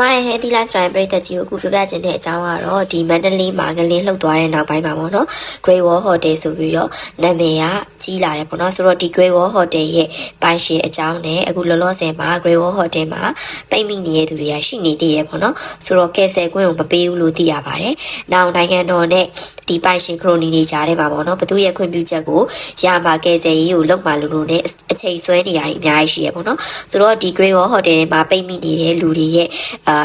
မရဲ့ Healthy Lifestyle ပရိသတ်ကြီးကိုအခုပြောပြချင်တဲ့အကြောင်းကတော့ဒီမန္တလေးမှာငလင်းလှုပ်သွားတဲ့နောက်ပိုင်းမှာပေါ့နော် Great Wall Hotel ဆိုပြီးတော့နာမည်ကကြီးလာတယ်ပေါ့နော်ဆိုတော့ဒီ Great Wall Hotel ရဲ့ပိုင်ရှင်အကြောင်းနဲ့အခုလောလောဆယ်မှာ Great Wall Hotel မှာပိတ်မိနေတဲ့သူတွေကရှိနေသေးရဲ့ပေါ့နော်ဆိုတော့ကယ်ဆယ်ခွင့်ကိုမပေးဘူးလို့သိရပါတယ်။နောက်နိုင်ငံတော်နဲ့ဒီပိုင်ရှင်ခရိုနီတွေကြားထဲမှာပေါ့နော်ဘသူရဲ့ခွင့်ပြုချက်ကိုရမှာကယ်ဆယ်ရေးကိုလုပ်မှလို့လို့နဲ့အချိန်ဆွဲနေတာတွေအများကြီးရှိရပေါ့နော်ဆိုတော့ဒီ Great Wall Hotel ထဲမှာပိတ်မိနေတဲ့လူတွေရဲ့အာ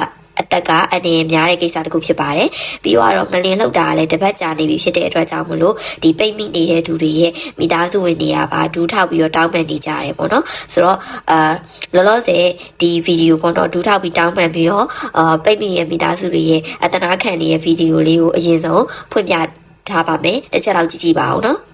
အသက်ကအန္တရာယ်များတဲ့ကိစ္စတစ်ခုဖြစ်ပါတယ်။ပြီးတော့ငလင်လောက်တာကလည်းတပတ်ကြာနေပြီဖြစ်တဲ့အတွက်ကြောင့်မလို့ဒီပိတ်မိနေတဲ့သူတွေရဲ့မိသားစုဝင်တွေကပါဒူးထောက်ပြီးတော့တောင်းပန်နေကြရတယ်ပေါ့နော်။ဆိုတော့အာလောလောဆယ်ဒီဗီဒီယိုပေါ့နော်ဒူးထောက်ပြီးတောင်းပန်ပြီးတော့အာပိတ်မိနေတဲ့မိသားစုတွေရဲ့အတနာခံနေတဲ့ဗီဒီယိုလေးကိုအရင်ဆုံးဖွင့်ပြထားပါမယ်။တစ်ချက်လောက်ကြည့်ကြည့်ပါအောင်နော်။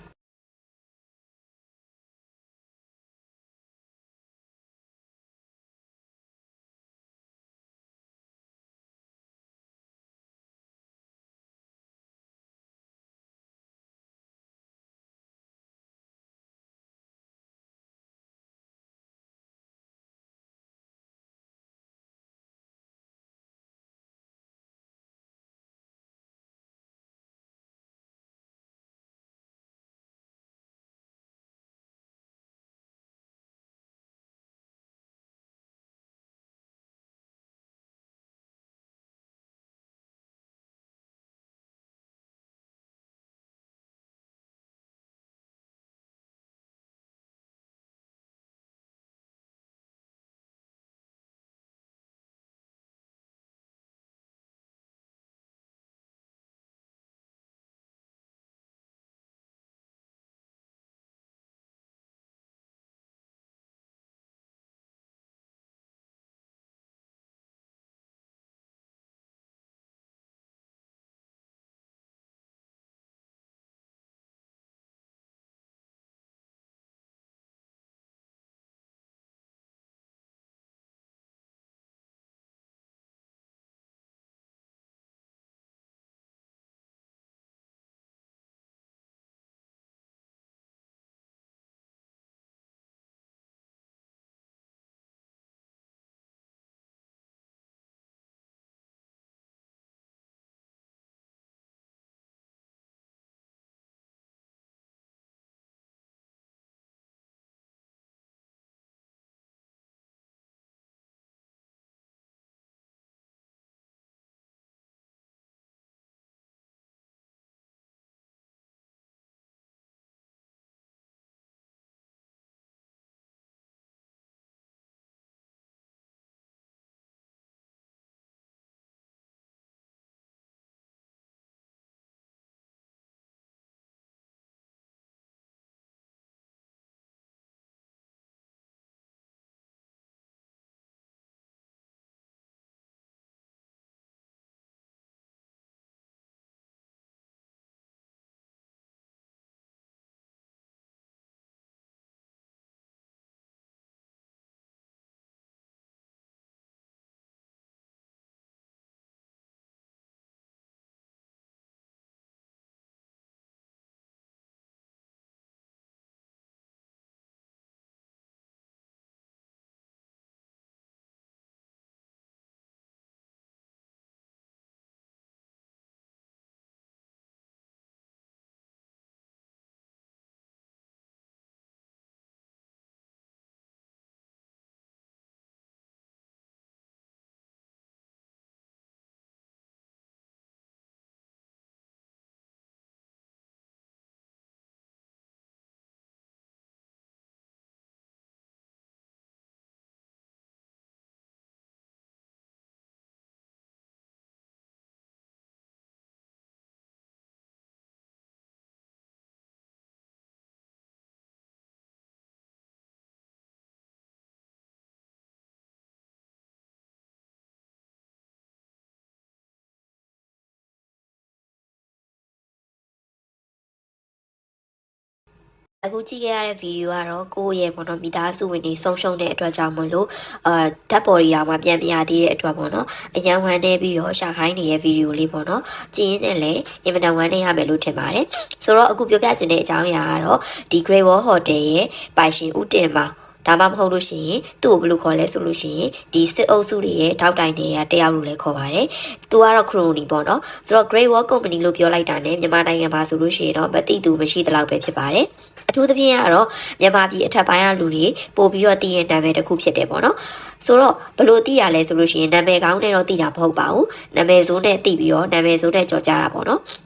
အခုကြည့်ခဲ့ရတဲ့ဗီဒီယိုကတော့ကိုယ့်ရဲ့ပေါ့နော်မိသားစုဝင်တွေဆုံးရှုံးတဲ့အတွက်ကြောင့်မလို့အာဓာတ်ပေါ်ရီအောင်မှပြန်ပြရသေးတဲ့အတွက်ပေါ့နော်အရန်ဝမ်းနေပြီးတော့ရှာခိုင်းနေတဲ့ဗီဒီယိုလေးပေါ့နော်ကြည့်ရင်လည်းအင်မတန်ဝမ်းနေရမယ်လို့ထင်ပါတယ်ဆိုတော့အခုပြောပြချင်တဲ့အကြောင်းအရာကတော့ဒီ Great Wall Hotel ရဲ့ပိုင်ရှင်ဦးတင်ပါ ဒါမှမဟုတ်လို့ရှိရင်သူ့ကိုဘယ်လိုခေါ်လဲဆိုလို့ရှိရင်ဒီစစ်အုပ်စုတွေရဲ့ထောက်တိုင်တွေကတယောက်လို့လည်းခေါ်ပါတယ်။သူကတော့ crony ပေါ့နော်။ဆိုတော့ Great Wall Company လို့ပြောလိုက်တာနဲ့မြန်မာနိုင်ငံမှာဆိုလို့ရှိရင်တော့မသိသူမရှိသလောက်ပဲဖြစ်ပါတယ်။အထူးသဖြင့်ကတော့မြန်မာပြည်အထက်ပိုင်းကလူတွေပို့ပြီးတော့တည်ရနာမည်တစ်ခုဖြစ်တယ်ပေါ့နော်။ဆိုတော့ဘလို့သိရလဲဆိုလို့ရှိရင်နာမည်ကောင်းနဲ့တော့သိတာမဟုတ်ပါဘူး။နာမည်ဆိုးနဲ့သိပြီးတော့နာမည်ဆိုးနဲ့ကြော်ကြတာပေါ့နော်။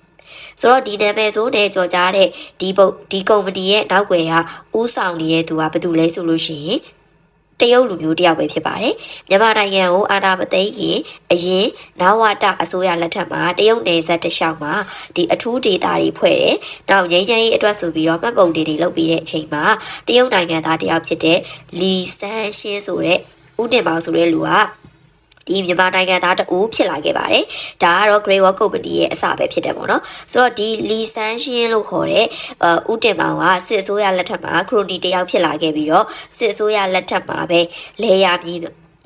ဆိုတော့ဒီနာမည်ဆိုးနဲ့ကြော်ကြားတဲ့ဒီပုတ်ဒီကုမ္ပဏီရဲ့နောက်ွယ်ကဥဆောင်နေတဲ့သူကဘာတူလဲဆိုလို့ရှိရင်တရုတ်လူမျိုးတယောက်ပဲဖြစ်ပါတယ်မြန်မာနိုင်ငံကိုအာဏာမသိမ်းခင်အရင်နဝတအစိုးရလက်ထက်မှာတရုတ်နယ်စပ်တစ်လျှောက်မှာဒီအထူးဒေတာတွေဖွဲ့တယ်နောက်ငိမ့်ချမ်းရေးအတွက်ဆိုပြီးတော့မှတ်ပုံတွေတွေလုပ်ပြီးတဲ့အချိန်မှာတရုတ်နိုင်ငံသားတယောက်ဖြစ်တဲ့လီဆန်းရှင်းဆိုတဲ့ဦးတင်ပေါင်းဆိုတဲ့လူက ဒီမြန်မာနိုင်ငံသားတဦးဖြစ်လာခဲ့ပါတယ်။ဒါကတော့ Grey Wall Company ရဲ့အစပဲဖြစ်တယ်ပေါ့နော်။ဆိုတော့ဒီလီဆန်းရှင်းလို့ခေါ်တဲ့အဲဦးတင်မောင်ကစစ်အစိုးရလက်ထက်မှာခရိုနီတယောက်ဖြစ်လာခဲ့ပြီးတော့စစ်အစိုးရလက်ထက်မှာပဲလဲရပြီး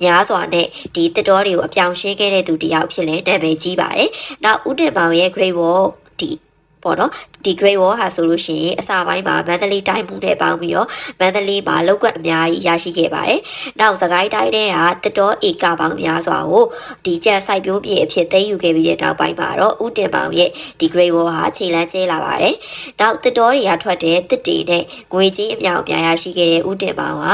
များစွာနဲ့ဒီတစ်တော်တွေကိုအပြောင်ရှင်းခဲ့တဲ့သူတယောက်ဖြစ်လဲနာမည်ကြီးပါတယ်။နောက်ဦးတင်မောင်ရဲ့ Grey Wall ဒီ ပေါ့နော်ဒီ Great Wall ဟာဆိုလို့ရှိရင်အစာပိုင်းမှာမန္တလေးတိုင်းမှုနဲ့ပေါင်းပြီးတော့မန္တလေးမှာလောက်ကွက်အများကြီးရရှိခဲ့ပါတယ်။နောက်စကိုင်းတိုင်းထဲကတတော်ဧကပေါင်းများစွာကိုဒီကျန်စိုက်ပျိုးမြေအဖြစ်သိမ်းယူခဲ့ပြီးတဲ့နောက်ပိုင်းမှာတော့ဥတင်ပေါင်ရဲ့ဒီ Great Wall ဟာခြေလန်းကျဲလာပါတယ်။နောက်တတော်တွေကထွက်တဲ့တစ်တီနဲ့ငွေကြီးအမြောက်အများရရှိခဲ့တဲ့ဥတင်ပေါင်က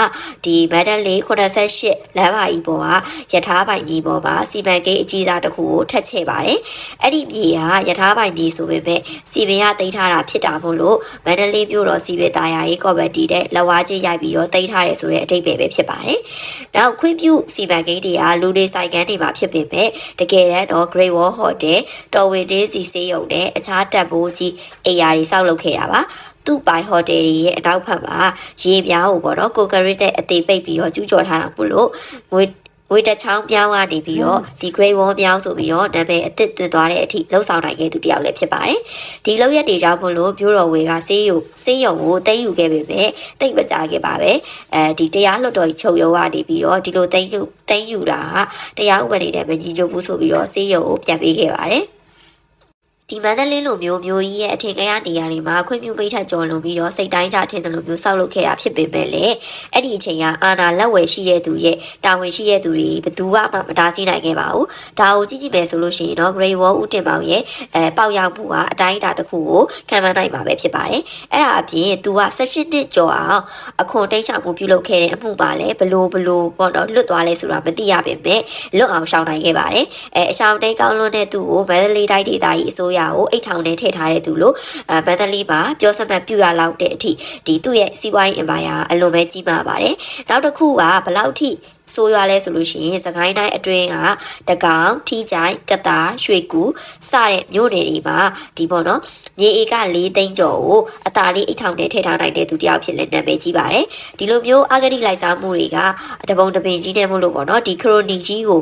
ဒီမန္တလေး88လမ်းမကြီးပေါ်ကယထာပိုင်ကြီးပေါ်မှာစီမံကိန်းအကြီးစားတစ်ခုကိုထက်ချဲ့ပါတယ်။အဲ့ဒီမြေကယထာပိုင်မြေဆိုပေမဲ့စီပင်ကတိထားတာဖြစ်တာမို့လို့မန္တလေးမြို့တော်စီပင်သားယာရေးကော်မတီတဲ့လက်ဝါးကြီးရိုက်ပြီးတော့တိထားတယ်ဆိုတဲ့အတိတ်ပဲပဲဖြစ်ပါတယ်။နောက်ခွင့်ပြုစီမံကိန်းတွေကလူတွေဆိုင်ကန်းတွေမှာဖြစ်ပေမဲ့တကယ်တော့ Great Wall Hotel တော်ဝင်ဒေးစီစေးရုံနဲ့အခြားတပ်ဘိုးကြီးအိယာတွေစောက်လုပ်ခဲ့တာပါ။သူ့ပိုင်ဟိုတယ်တွေရဲ့အနောက်ဘက်မှာရေပြားကိုပေါ့နော်ကိုကရစ်တဲ့အသေးပိတ်ပြီးတော့ကျူးကျော်ထားတာမို့လို့ငွေ ငွေတချောင်းပြောင်းကနေပြီးတော့ဒီ Great Wall ပြောင်းဆိုပြီးတော့နာမည်အသစ်သွင်းသွားတဲ့အထိလှုပ်ဆောင်နိုင်ခဲ့သူတယောက်လည်းဖြစ်ပါတယ်။ဒီလောက်ရက်တွေကြောင့်မို့လို့မြို့တော်ဝေကစေးရုံစေးရုံကိုတိတ်ယူခဲ့ပေမဲ့တိတ်မကြခဲ့ပါပဲ။အဲဒီတရားလွှတ်တော်ချုပ်ရုံကနေပြီးတော့ဒီလိုတိတ်ယူတိတ်ယူတာဟာတရားဥပဒေနဲ့မကြီးကျုပ်ဘူးဆိုပြီးတော့စေးရုံကိုပြန်ပေးခဲ့ပါတယ်။ ဒီမန္တလေးလိုမျိုးမျိုးကြီးရဲ့အထင်ကရနေရာတွေမှာခွင့်ပြုမိထက်ကျော်လွန်ပြီးတော့စိတ်တိုင်းကြထင်တယ်လို့မျိုးစောက်လုပ်ခဲ့တာဖြစ်ပေမဲ့လည်းအဲ့ဒီအချိန်ကအာဏာလက်ဝယ်ရှိတဲ့သူရဲ့တာဝန်ရှိတဲ့သူတွေဘယ်သူမှမတားဆီးနိုင်ခဲ့ပါဘူးဒါကိုကြည့်ကြည့်ပဲဆိုလို့ရှိရင်တော့ Grey Wall ဦးတင်ပေါင်ရဲ့အဲပေါက်ရောက်မှုကအတိုင်းအတာတစ်ခုကိုခံမှန်းနိုင်မှာပဲဖြစ်ပါတယ်အဲ့ဒါအပြင်သူက16နှစ်ကျော်အောင်အခွန်တိတ်ချမှုပြုလုပ်ခဲ့တဲ့အမှုပါလဲဘလို့ဘလို့ပေါ့တော့လွတ်သွားလဲဆိုတာမသိရပေမဲ့လွတ်အောင်ရှောင်နိုင်ခဲ့ပါတယ်အဲအရှောင်တိတ်ကောင်းလွန်းတဲ့သူကိုမန္တလေးတိုင်းဒေသကြီးအစိုးရကိုအိတ်ထောင်ထဲထည့်ထားတဲ့သူလို့အဲမန္တလေးမှာပြောစမှတ်ပြရလောက်တဲ့အထိဒီသူ့ရဲ့စီးပွားရေးအင်ပါယာအလွန်ပဲကြီးမားပါတယ်နောက်တစ်ခုကဘလောက်ထိဆိုရွာလဲဆိုလို့ရှိရင်စကိုင်းတိုင်းအတွင်းကတကောင်ထီးချိုင်ကတာရွှေကူစတဲ့မြို့နယ်တွေမှာဒီပေါ့နော်မြေဧက၄သိန်းကျော်ကိုအသာလေးအိတ်ထောင်နဲ့ထည့်ထားနိုင်တဲ့သူတယောက်ဖြစ်လဲနာမည်ကြီးပါတယ်ဒီလိုမျိုးအာဂတိလိုက်စားမှုတွေကတပုံတပင်ကြီးတဲ့မို့လို့ပေါ့နော်ဒီခရိုနီကြီးကို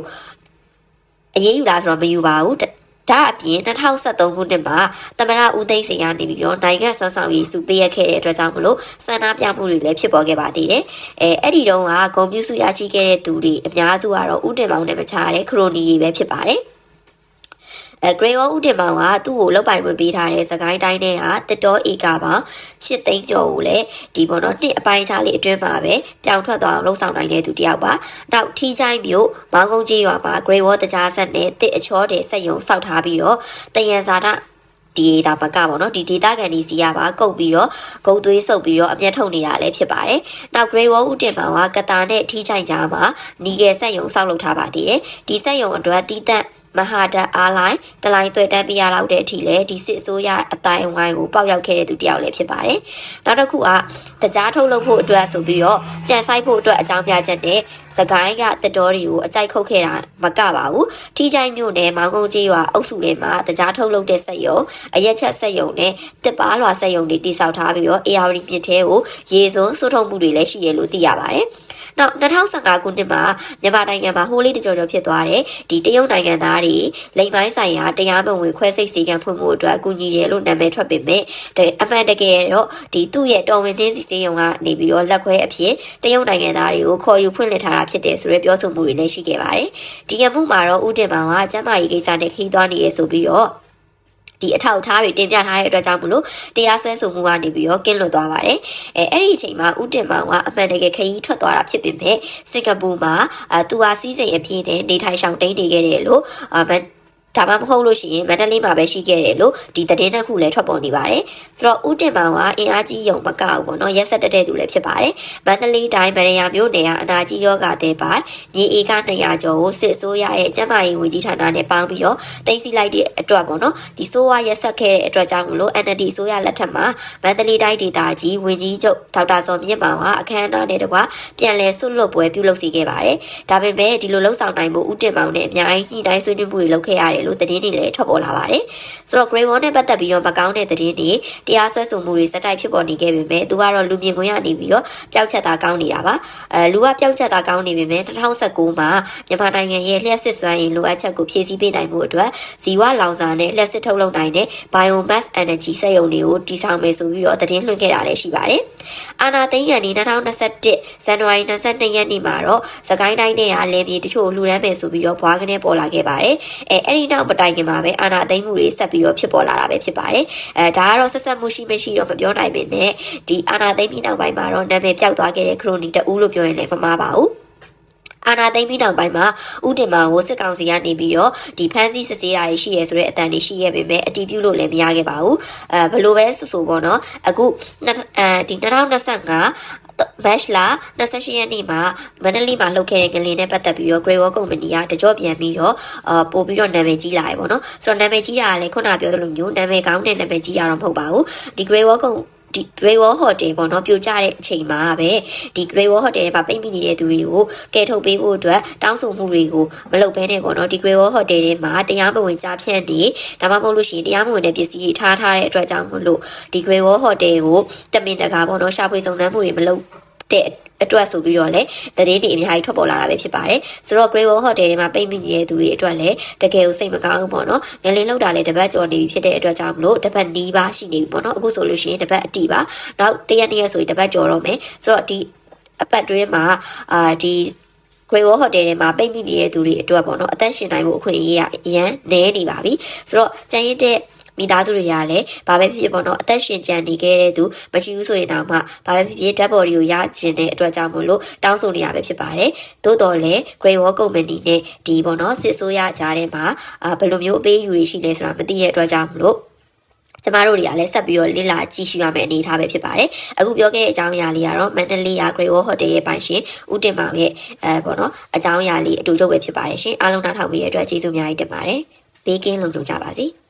အရေးယူလားဆိုတော့မယူပါဘူး ဒါအပြင်2023ခုနှစ်မှာသမရဦးသိန်းစိန်ကနေပြီးတော့နိုင်ငံဆောင်းဆောင်ရေးစုပေးရခဲ့တဲ့အတွက်ကြောင့်မလို့စန္ဒပြမှုတွေလည်းဖြစ်ပေါ်ခဲ့ပါသေးတယ်။အဲအဲ့ဒီတုန်းကဂုံပြူစုရရှိခဲ့တဲ့သူတွေအများစုကတော့ဥတင်ပေါင်းနဲ့မချတဲ့ခရိုနီတွေပဲဖြစ်ပါတယ်။ အဲ Grey Wall ဦးတင်မောင်ကသူ့ကိုလောက်ပိုင်ဝင်ပေးထားတဲ့စကိုင်းတိုင်းထဲကတစ်တော်ဧကပေါင်း၈သိန်းကျော်ကိုလည်းဒီပေါ်တော့တစ်အပိုင်းခြားလေးအတွင်းမှာပဲပြောင်းထွက်သွားအောင်လှုံ့ဆော်နိုင်တဲ့သူတယောက်ပါ။နောက်ထီးချိုင်းမြို့မောင်ကုန်းကြီးရွာမှာ Grey Wall တကြားဆက်နဲ့တစ်အချောတဲ့ဆက်ယုံစောက်ထားပြီးတော့တယံဇာတာဒီဒါဘကပေါ့နော်ဒီဒေတာကန်ဒီစီရပါကုတ်ပြီးတော့ဂုတ်သွေးဆုပ်ပြီးတော့အမျက်ထုတ်နေတာလည်းဖြစ်ပါတယ်။နောက် Grey Wall ဦးတင်ပါကကတာနဲ့ထီးချိုင်ကြားမှာနီဂယ်ဆက်ယုံစောက်လုပ်ထားပါသေးတယ်။ဒီဆက်ယုံအတွက်တီးတက် မဟာဒတ်အားလိုင်းတလိုင်းသွဲတန်းပြရလောက်တဲ့အထိလည်းဒီစစ်အစိုးရအတိုင်းဝိုင်းကိုပေါက်ရောက်ခဲ့တဲ့သူတယောက်လည်းဖြစ်ပါတယ်။နောက်တစ်ခုကတကြားထုတ်လုပ်ဖို့အတွက်ဆိုပြီးတော့ကြံဆိုင်ဖို့အတွက်အကြောင်းပြချက်နဲ့စကိုင်းကတတော်တွေကိုအကြိုက်ခုတ်ခဲ့တာမကပါဘူး။ထီချိုင်းမြို့နယ်မောင်ကုန်းကြီးရွာအုပ်စုထဲမှာတကြားထုတ်လုပ်တဲ့စက်ရုံအရက်ချက်စက်ရုံနဲ့တစ်ပါးလွာစက်ရုံတွေတိစောက်ထားပြီးတော့ AR မြစ်ထဲကိုရေစွန်းစွတ်ထုတ်မှုတွေလည်းရှိရလို့သိရပါတယ်။ နောက်2015ခုနှစ်မှာမြန်မာနိုင်ငံမှာဟိုးလေးတကြော်ကြော်ဖြစ်သွားတဲ့ဒီတရုတ်နိုင်ငံသားတွေလိမ်ပိုင်းဆိုင်ရာတရားမဝင်ခွဲစိတ်စည်းကမ်းဖွင့်မှုအတွက်အကူအညီတယ်လို့နာမည်ထွက်ပေမဲ့အမှန်တကယ်တော့ဒီသူ့ရဲ့တော်ဝင်တင်းစီစေးရုံကနေပြီးတော့လက်ခွဲအဖြစ်တရုတ်နိုင်ငံသားတွေကိုခေါ်ယူဖွင့်လှစ်ထားတာဖြစ်တယ်ဆိုရဲပြောဆိုမှုတွေလည်းရှိခဲ့ပါတယ်။ဒီကမှုမှာတော့ဦးတင်မောင်ကကျမ်းမာရေးကိစ္စနဲ့ခီးသွားနေရဆိုပြီးတော့ ဒီဒီအထောက်အထားတွေတင်ပြထားတဲ့အတွက်ကြောင့်မလို့တရားစွဲဆိုမှုကနေပြီးတော့ကင်းလွတ်သွားပါတယ်။အဲအဲ့ဒီအချိန်မှာဦးတင်မောင်ကအမှန်တကယ်ခရီးထွက်သွားတာဖြစ်ပေမဲ့စင်ကာပူမှာအဲသူဟာစီးစိမ်အပြည့်နဲ့နေထိုင်ဆောင်တိန်နေခဲ့တယ်လို့အဲ ဒါမှမဟုတ်လို့ရှိရင်မန္တလေးမှာပဲရှိခဲ့တယ်လို့ဒီသတင်းတစ်ခုလည်းထွက်ပေါ်နေပါတယ်။ဆိုတော့ဦးတင်မောင်ကအင်အားကြီးယုံမကောက်ဘူးပေါ့နော်ရက်ဆက်တက်တဲ့သူလည်းဖြစ်ပါတယ်။မန္တလေးတိုင်းဗရယာမြို့နယ်ကအနာကြီးယောဂတဲ့ပိုင်မြေဧက200ကျော်ကိုစစ်ဆိုးရရဲ့ကျန်းမာရေးဝန်ကြီးဌာနနဲ့ပေါင်းပြီးတော့တင်စီလိုက်တဲ့အတွက်ပေါ့နော်ဒီဆိုးဝါရက်ဆက်ခဲ့တဲ့အတွက်ကြောင့်မလို့ NLD ဆိုးရလက်ထက်မှာမန္တလေးတိုင်းဒေသကြီးဝန်ကြီးချုပ်ဒေါက်တာစောမြင့်မောင်ကအခမ်းအနားနဲ့တကွပြန်လည်ဆွတ်လွတ်ပွဲပြုလုပ်စီခဲ့ပါတယ်။ဒါပေမဲ့ဒီလိုလှုပ်ဆောင်နိုင်မှုဦးတင်မောင်နဲ့အများကြီးညှိနှိုင်းဆွေးနွေးမှုတွေလုပ်ခဲ့ရတယ်လို့သတင်းတွေလည်းထွက်ပေါ်လာပါတယ်။ဆိုတော့ Grey Wall နဲ့ပတ်သက်ပြီးတော့မကောင်းတဲ့သတင်းတွေတရားစွဲဆိုမှုတွေစတိုက်ဖြစ်ပေါ်နေခဲ့ပေမဲ့သူကတော့လူမြင်ကွင်းရနေပြီးတော့ပျောက်ချက်သားကောင်းနေတာပါ။အဲလူကပျောက်ချက်သားကောင်းနေပေမဲ့2019မှာမြန်မာနိုင်ငံရဲ့လျှက်စစ်စွမ်းရည်လိုအပ်ချက်ကိုဖြည့်ဆည်းပေးနိုင်မှုအတွက်ဇီဝလောင်စာနဲ့လျှက်စစ်ထုတ်လုပ်နိုင်တဲ့ biomass energy စက်ရုံတွေကိုတည်ဆောက်မယ်ဆိုပြီးတော့သတင်းလွှင့်ခဲ့တာလည်းရှိပါတယ်။အာနာသိန်းရန်ဒီ2021ဇန်နဝါရီ22ရက်နေ့မှာတော့စကိုင်းတိုင်းနဲ့ဟာလယ်မြေတချို့လူရမ်းမယ်ဆိုပြီးတော့ဘွားကနေပေါ်လာခဲ့ပါတယ်။အဲအဲ့ဒီနောက်ပတိုင်ခင်မှာပဲအာနာသိန်းမှုတွေဆက်ပြီးတော့ဖြစ်ပေါ်လာတာပဲဖြစ်ပါတယ်။အဲဒါကတော့ဆက်ဆက်မှုရှိမရှိတော့မပြောနိုင်ပေမဲ့ဒီအာနာသိန်းပြီးနောက်ပိုင်းမှာတော့နာမည်ပြောက်သွားခဲ့တဲ့ခရိုနီတဦးလို့ပြောရင်လည်းမမှားပါဘူး။ အာနာသိမ့်ပြီးနောက်ပိုင်းမှာဥတင်မာကိုစစ်ကောင်စီကနေပြီးတော့ဒီဖမ်းဆီးစစ်ဆေးတာတွေရှိရဲဆိုတဲ့အတန်တွေရှိခဲ့ပေမဲ့အတီးပြုလို့လည်းမရခဲ့ပါဘူးအဲဘလို့ပဲဆိုဆိုပေါ့နော်အခုအဲဒီ2025မတ်လာ28ရက်နေ့မှာမန္တလေးမှာလှုပ်ခဲ့တဲ့ကလေးနဲ့ပတ်သက်ပြီးတော့ Grey Wall Company ကတကြော့ပြန်ပြီးတော့အာပို့ပြီးတော့နာမည်ကြီးလာတယ်ပေါ့နော်ဆိုတော့နာမည်ကြီးတာကလည်းခုနပြောသလိုမျိုးနာမည်ကောင်းတဲ့နာမည်ကြီးရတော့မဟုတ်ပါဘူးဒီ Grey Wall ကု ဒီ Grey Wall Hotel ပေါ့နော်ပြိုကျတဲ့အချိန်မှာပဲဒီ Grey Wall Hotel ထဲမှာပိတ်မိနေတဲ့သူတွေကိုကယ်ထုတ်ပေးဖို့အတွက်တောင်းဆိုမှုတွေကိုမလုပ်ဘဲနဲ့ပေါ့နော်ဒီ Grey Wall Hotel ထဲမှာတရားမဝင်ကြားဖြန့်နေဒါမှမဟုတ်လို့ရှိရင်တရားမဝင်တဲ့ပစ္စည်းတွေထားထားတဲ့အတွက်ကြောင့်မလို့ဒီ Grey Wall Hotel ကိုတမင်တကာပေါ့နော်ရှာဖွေစုံစမ်းမှုတွေမလုပ် တဲ့အတွက်ဆိုပြီးတော့လည်းသတင်းတွေအများကြီးထွက်ပေါ်လာတာပဲဖြစ်ပါတယ်ဆိုတော့ Grey Wall Hotel ထဲမှာပိတ်မိနေတဲ့သူတွေအတွက်လည်းတကယ်ကိုစိတ်မကောင်းဘူးပေါ့နော်ငလင်းလောက်တာလည်းတပတ်ကျော်နေပြီဖြစ်တဲ့အတွက်ကြောင့်မလို့တပတ်နီးပါရှိနေပြီပေါ့နော်အခုဆိုလို့ရှိရင်တပတ်အတီပါနောက်တရက်နှစ်ရက်ဆိုရင်တပတ်ကျော်တော့မယ်ဆိုတော့ဒီအပတ်တွင်းမှာအာဒီ Grey Wall Hotel ထဲမှာပိတ်မိနေတဲ့သူတွေအတွက်ပေါ့နော်အသက်ရှင်နိုင်မှုအခွင့်အရေးကအရန်နည်းနေပါပြီဆိုတော့ကြံရစ်တဲ့ မိသားစုတွေကလည်းဘာပဲဖြစ်ဖြစ်ပေါ့နော်အသက်ရှင်ကြံနေခဲ့တဲ့သူမရှိဘူးဆိုရင်တော့မှဘာပဲဖြစ်ဖြစ်ဓာတ်ပေါ်တွေကိုရကျင်တဲ့အတွက်ကြောင့်မို့လို့တောင်းဆိုနေရပဲဖြစ်ပါတယ်သို့တော်လည်း Grey Wall Company နဲ့ဒီပေါ့နော်စစ်ဆိုးရကြားထဲမှာအာဘယ်လိုမျိုးအပေးအယူတွေရှိလဲဆိုတာမသိတဲ့အတွက်ကြောင့်မို့လို့ကျမတို့တွေကလည်းဆက်ပြီးတော့လေ့လာကြည့်ရှုရမယ့်အနေအထားပဲဖြစ်ပါတယ်။အခုပြောခဲ့တဲ့အကြောင်းအရာလေးကတော့မန္တလေးက Grey Wall Hotel ရဲ့ပိုင်ရှင်ဦးတင်မောင်ရဲ့အဲပေါ့နော်အကြောင်းအရာလေးအတူတူပဲဖြစ်ပါတယ်ရှင်။အားလုံးနားထောင်ပြီးတဲ့အတွက်ကျေးဇူးအများကြီးတင်ပါတယ်။ဘေးကင်းလုံခြုံကြပါစေ။